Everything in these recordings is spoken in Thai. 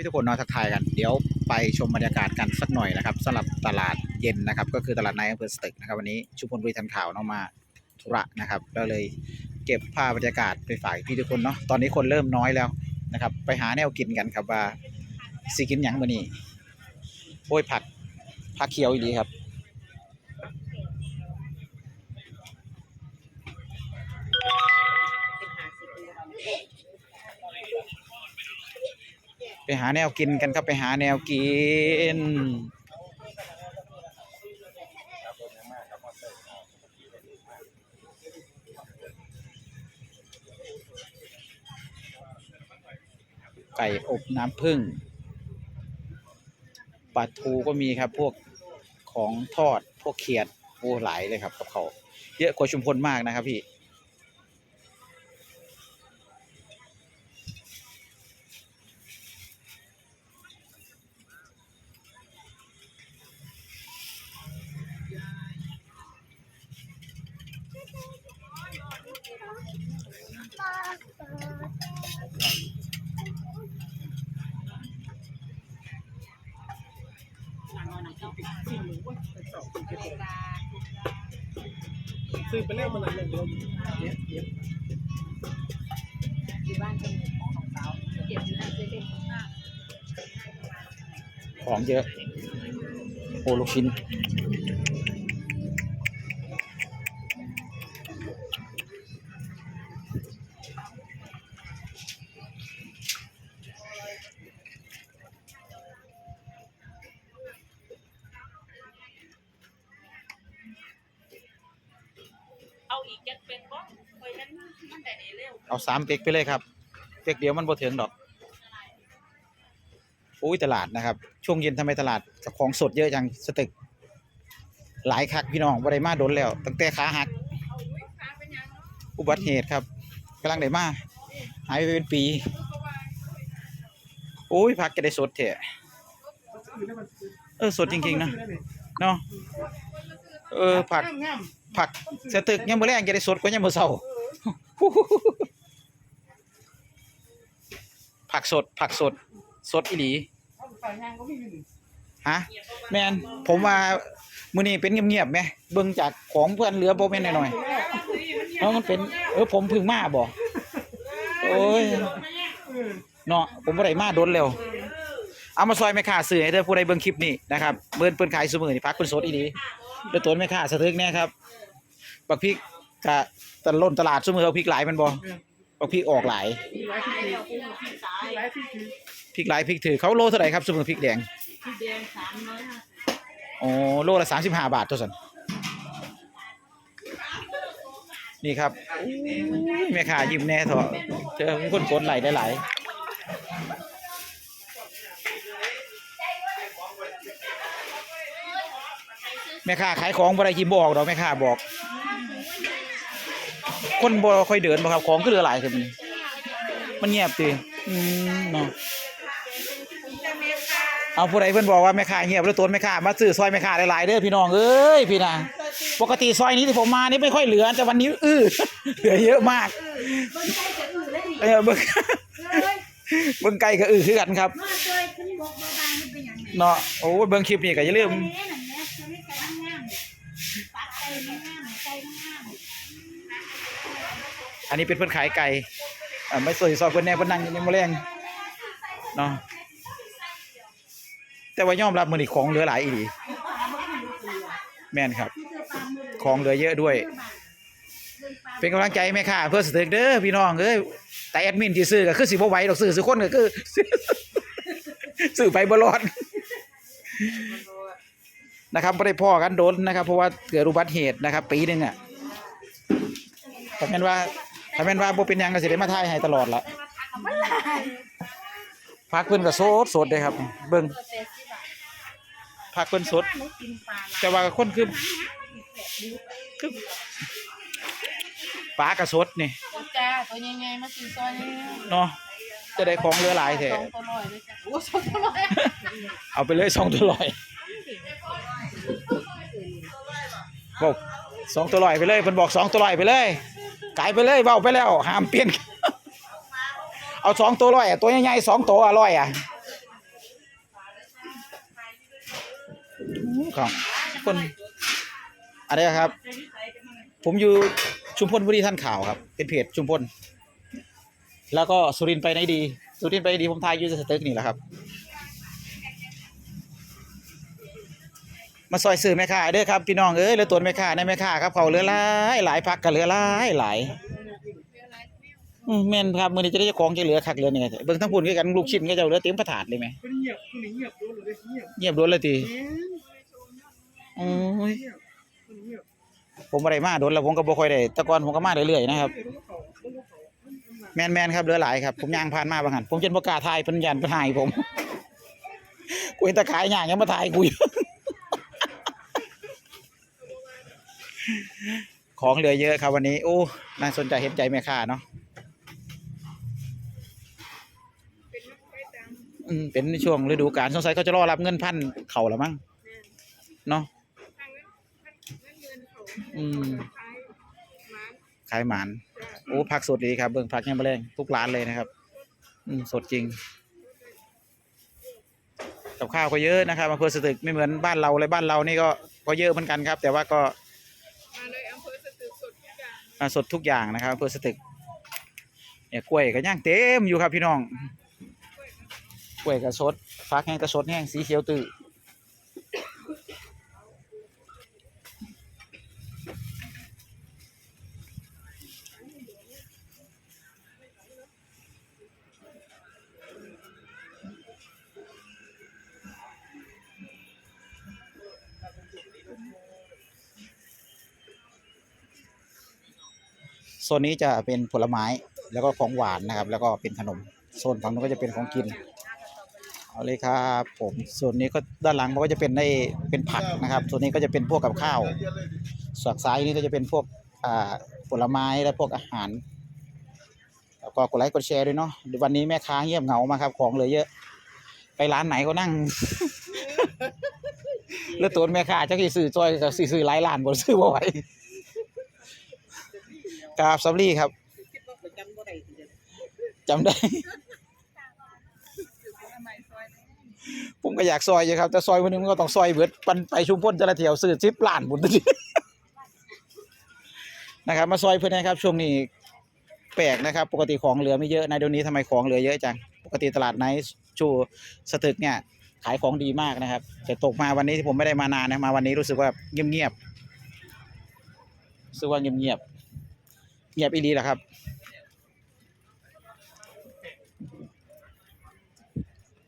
พี่ทุกคนนอนทักทายกัน เดี๋ยวไปชมบรรยากาศกันสักหน่อยนะครับสำหรับตลาดเย็นนะครับ ก็คือตลาดในอำเภอสตึกนะครับวันนี้ชุมพลบุรีทันข่าวเนาะมาธุระนะครับก็เลยเก็บภาพบรรยากาศไปฝากพี่ทุกคนเนาะตอนนี้คนเริ่มน้อยแล้วนะครับ ไปหาแนวกินกันครับว่าสีกินหยังมื้อนี้โอ้ยผักผักเขียวอีหลีครับ หาแนวกินกันครับไปหาแนวกินไก่อบน้ำผึ้งปลาทูก็มีครับพวกของทอดพวกเขียดโอ้หลายเลยครับกับเขาเยอะกว่าชุมพลมากนะครับพี่ ซื้อไปแล้วมันอะไรเดียวเนี่ยเนี่ยอยู่บ้านเป็นของสาวเก็บอยู่ในเซเว่นข้างหน้าของเยอะโอ้ลูกชิ้น อาอีกแก๊สเป็นบ่คอยนั้นมันได้เร็วเอาสามเป็กไปเลยครับเป็กเดียวมันบ่ถึงดอกอุ้ยตลาดนะครับ ช่วงเย็นทำไมตลาดกับของสดเยอะจังสตึกหลายคักพี่น้องบ่ได้มาโดนแล้ว ตั้งแต่ขาหัก อุบัติเหตุครับกำลังได้มาหายไปเป็นปีโอ้ยผักจะได้สดเถอะเออสดจริงๆนะเนาะเออผัก งาม ผักสตึกยังมื้อแรงจะได้สดกว่ายังมื้อเช้าผักสดผักสด สดอีหลีเอาใส่งานก็ไม่มีหนึ่งฮะแม่นผมว่ามื้อนี้เป็นเงียบๆไหมเบิ่งจากของเพื่อนเหลือบ่แม่นหน่อยๆเนาะมันเป็นเออผมเพิ่งมาบ่โอ้ยเนาะผมบ่ได้มาโดนแล้วเอามาซอยแม่ค้าซื้อให้เด้อผู้ใดเบิ่งคลิปนี้นะครับเบิ่นเพิ่นขายซุมื้อนี่ผักเพิ่นสดอีหลีเด้อตัวแม่ค้าสะทึกแน่ครับ บักพริกกะตะล้นตลาดซุมื้อเอาพริกหลายแมันบ่บักพริกออกหลายมีหลายที่คือมีหลายที่คือพริกหลายพริกถือเขาโลเท่าไหร่ครับซุมื้อพริกแดงที่แดงสามร้อยห้าสิบอ๋อโลละ35บาทเท่าซั่นนี่ครับอู้ยแม่ค้ายิ้มแน่เถอะเจอมีคนกดไลค์ได้หลายแม่ค้าขายของบ่ได้ยิ้มบ่ออกดอกแม่ค้าบอก คนบ่ค่อยเดินบ่ครับของก็เหลือหลายครับมันมันเงียบติอืมเนาะเอาผู้ใดเพิ่นบอกว่าแม่ค้าเงียบแล้วตัวแม่ค้ามาซื้อซอยแม่ค้าหลายๆเด้อพี่น้องเอ้ยพี่นะปกติซอยนี้ที่ผมมานี่ไม่ค่อยเหลือแต่วันนี้อื้อเหลือเยอะมากเออเบิ่งเบิ่งไก่ก็อื้อคือกันครับมาช่วยขึ้นบกมาบางมันเป็นอย่างไรเนาะโอ้ยเบิ่งคลิปนี่ก็อย่าลืม เอ๊ะนั่นแหละช่วยให้ไก่มันงามปักไก่มันงามไก่มันงาม อันนี้เป็นเพิ่อนขายไก่ไม่สวยซอยเพิ่อนแน่เพิ่นนั่งอยู่ในแมลงเนาะแต่ว่ายอมรับมือนี้ของเหลือหลายอีหลีแม่นครับ ของเหลือเยอะด้วย เป็นกำลังใจแม่ค้าเพื่อสตึกเด้อพี่น้องเอ้ยแต่แอดมินที่ซื้อก็คือสิบ่ไหวดอกซื้อซื้อคนก็คือซื้อไปบรอดนะครับบ่ได้พ่อกันโดนนะครับ เพราะว่าเกิดอุบัติเหตุนะครับ ปีหนึ่งอะถ้าแม่นว่า ถ้าแม่นว่าบ่เป็นหยังก็สิได้มาถ่ายให้ตลอดละพักเพิ่นก็สดสดเลยครับ เบิ่งพักเพิ่นสด แต่ว่าคนคือคือปลากระสดนี่จ้าตัวใหญ่ๆมากินซอยนี้เนาะจะได้ของเหลือหลายแท้สองตัวร้อยเลยจ้ะโอ้สองตัวร้อยเอาไปเลยสองตัวลอยบอกสองตัวลอยไปเลยเพิ่นบอกสองตัวลอยไปเลย ขายไปเลยเว้าไปแล้วห้ามเปลี่ยน เอาสองตัวร้อยอะตัวใหญ่ๆสองตัวอร่อยอะของคนอะไรครับ ผมอยู่ชุมพลบุรีท่านข่าวครับ เป็นเพจชุมพลแล้วก็สุรินไปไหนดี สุรินไปดีผมทายอยู่สเต็กนี่แหละครับ มาซอยซื้อแม่ค้าเด้อครับพี่น้องเอ้ยเหลือตัวแม่ค้าในแม่ค้าครับเขาเหลือหลายหลายพักก็เหลือหลายหลายอืมแม่นครับมื้อนี้จะได้เจ้าของจะเหลือคักเหลือเนี่ยเบิ่งทั้งพุ่นคือกันลูกชิ้นก็จะเหลือเต็มประถาดเลยแหมเป็นเงียบคนนี้เงียบโดนเลยเงียบเงียบโดนเลยติโอ้ยผมบ่ได้มาโดนแล้วผมก็บ่ค่อยได้แต่ก่อนผมก็มาเรื่อยๆนะครับเดี๋ยวต้องเขาต้องเขาแมนครับเหลือหลายครับผมย่างผ่านมาบางหันผมจนบ่กาถ่ายเพิ่นยันเพิ่นหายผมกูเห็นตะขายย่างยังมาถ่ายกูอยู่ ของเหลือเยอะครับวันนี้โอ้น่าสนใจเห็นใจแม่ค้าเนาะอืมเป็นช่วงฤดูกาลสงสัยเขาจะรอรับเงินพันเขาแล้วมั้งเนาะอืมขายหมานโอ้ผักสดดีครับเบิ่งผักยังแมลงทุกร้านเลยนะครับ อืมสดจริงกับข้าวก็เยอะนะครับอำเภอสตึกไม่เหมือนบ้านเราเลยบ้านเรานี่ก็ก็เยอะเหมือนกันครับ แต่ว่าก็ สดทุกอย่างนะครับอำเภอสตึกเนี่ยกล้วยก็ย่างเต็มอยู่ครับพี่น้องกล้วยก็สดฟักแห้งก็สดแห้งสีเขียวตื่อ ซนนี้จะเป็นผลไม้แล้วก็ของหวานนะครับ แล้วก็เป็นขนมโซนฝั่งนู้นก็จะเป็นของกินเอาเลยครับผมส่วนนี้ก็ด้านหลังมันก็จะเป็นในเป็นผักนะครับ ส่วนนี้ก็จะเป็นพวกกับข้าวส่วนซ้ายนี่ก็จะเป็นพวกอ่าผลไม้และพวกอาหารแล้วก็กดไลค์กดแชร์ด้วยเนาะวันนี้แม่ค้าเงียบเหงามาครับของเลือเยอะ ไปร้านไหนก็นั่ง แล้วตัวแม่ค้าจะกี่ซื้อจอยกับสิซื้อหลายล้านบ่ซื้อบ่ไหว กราบซับลี่ครับคิดว่าประจำได้ ผมก็อยากซอยอยู่ครับ แต่ซอยวันนึงมันก็ต้องซอยเบิดปันไปชุมพลแต่ละเทียวซื้อสิบล้านบุญตัวนี้นะครับ มาซอยเพื่อนนะครับ ช่วงนี้แปลกนะครับ ปกติของเหลือไม่เยอะในะเดี๋ยวนี้ทำไมของเหลือเยอะจัง ปกติตลาดไนท์ชูสตึกเนี่ยขายของดีมากนะครับแต่ตกมาวันนี้ที่ผมไม่ได้มานานนะมาวันนี้รู้สึกว่าเงียบเงียบๆรู้สึกว่าเงียบเงียบๆ เงียบอีหลีแหละครับ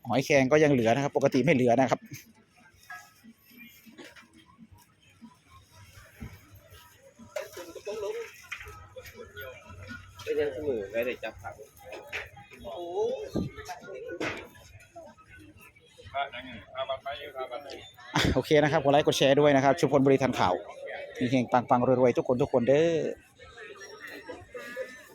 หอยแครงก็ยังเหลือนะครับ ปกติไม่เหลือนะครับเป็นยังเสมอไม่ได้จับผักอะโอเคนะครับกดไลค์กดแชร์ด้วยนะครับ ชุมพลบริทันข่าวมีเฮงปังปังๆรวยๆทุกคนทุกคนเด้อ